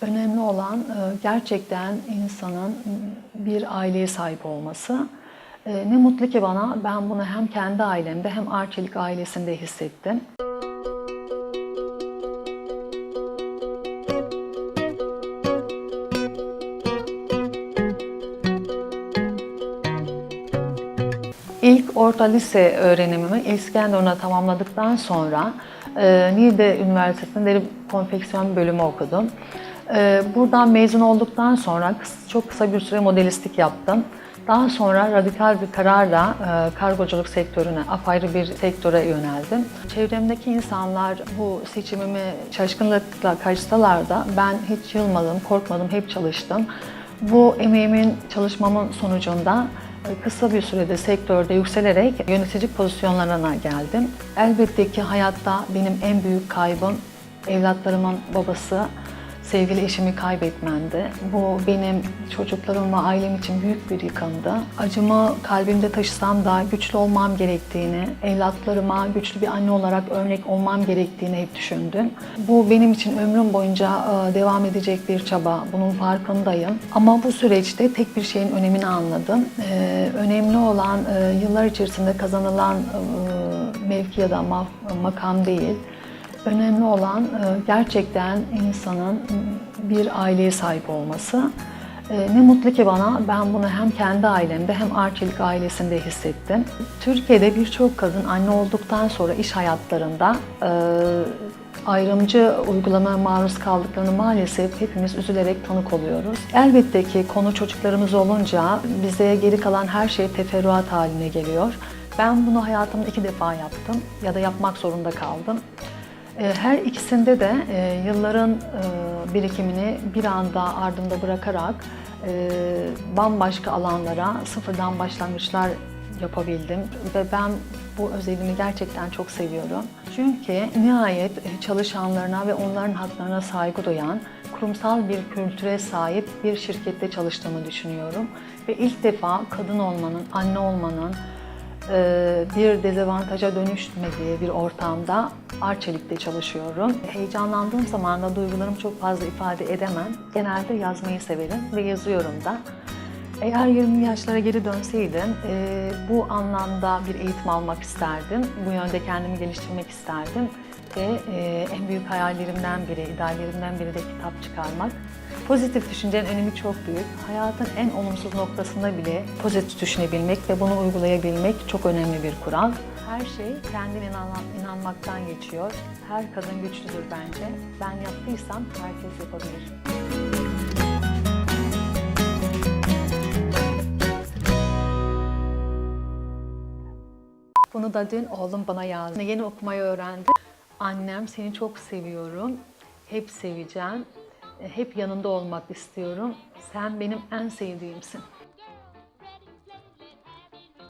Önemli olan e, gerçekten insanın bir aileye sahip olması. E, Ne mutlu ki bana ben bunu hem kendi ailemde hem Arçelik ailesinde hissettim. İlk orta lise öğrenimimi İskenderun'da tamamladıktan sonra e, Niğde Üniversitesi'nde deri konfeksiyon bölümü okudum. E, buradan mezun olduktan sonra çok kısa bir süre modelistlik yaptım. Daha sonra radikal bir kararla e, kargoculuk sektörüne, apayrı bir sektöre yöneldim. Çevremdeki insanlar bu seçimimi şaşkınlıkla karşılasalar da ben hiç yılmadım, korkmadım, hep çalıştım. Bu emeğimin, çalışmamın sonucunda e, kısa bir sürede sektörde yükselerek yönetici pozisyonlarına geldim. Elbette ki hayatta benim en büyük kaybım evlatlarımın babası, sevgili eşimi kaybetmendi. Bu benim çocuklarım ve ailem için büyük bir yıkımdı. Acımı kalbimde taşısam da güçlü olmam gerektiğini, evlatlarıma güçlü bir anne olarak örnek olmam gerektiğini hep düşündüm. Bu benim için ömrüm boyunca e, devam edecek bir çaba. Bunun farkındayım. Ama bu süreçte tek bir şeyin önemini anladım. E, Önemli olan e, yıllar içerisinde kazanılan mevki ya da ma- makam değil. Önemli olan e, gerçekten insanın bir aileye sahip olması. E, Ne mutlu ki bana ben bunu hem kendi ailemde hem Arçelik ailesinde hissettim. Türkiye'de birçok kadın anne olduktan sonra iş hayatlarında e, ayrımcı uygulamaya maruz kaldıklarını maalesef hepimiz üzülerek tanık oluyoruz. Elbette ki konu çocuklarımız olunca bize geri kalan her şey teferruat haline geliyor. Ben bunu hayatımda iki defa yaptım ya da yapmak zorunda kaldım. E, Her ikisinde de e, yılların e, birikimini bir anda ardında bırakarak bambaşka alanlara sıfırdan başlangıçlar yapabildim ve ben bu özelliğimi gerçekten çok seviyorum. Çünkü nihayet çalışanlarına ve onların haklarına saygı duyan, kurumsal bir kültüre sahip bir şirkette çalıştığımı düşünüyorum. Ve ilk defa kadın olmanın, anne olmanın, bir dezavantaja dönüşmediği bir ortamda Arçelik'te çalışıyorum. Heyecanlandığım zaman da duygularımı çok fazla ifade edemem. Genelde yazmayı severim ve yazıyorum da. Eğer 20 yaşlara geri dönseydim e, bu anlamda bir eğitim almak isterdim. Bu yönde kendimi geliştirmek isterdim. Ve e, en büyük hayallerimden biri, ideallerimden biri de kitap çıkarmak. Pozitif düşüncenin önemi çok büyük. Hayatın en olumsuz noktasında bile pozitif düşünebilmek ve bunu uygulayabilmek çok önemli bir kural. Her şey kendine inan- inanmaktan geçiyor. Her kadın güçlüdür bence. Ben yaptıysam herkes yapabilir. Bunu da dün oğlum bana yazdı. Yeni okumayı öğrendi. Annem seni çok seviyorum. Hep seveceğim. Hep yanında olmak istiyorum. Sen benim en sevdiğimsin.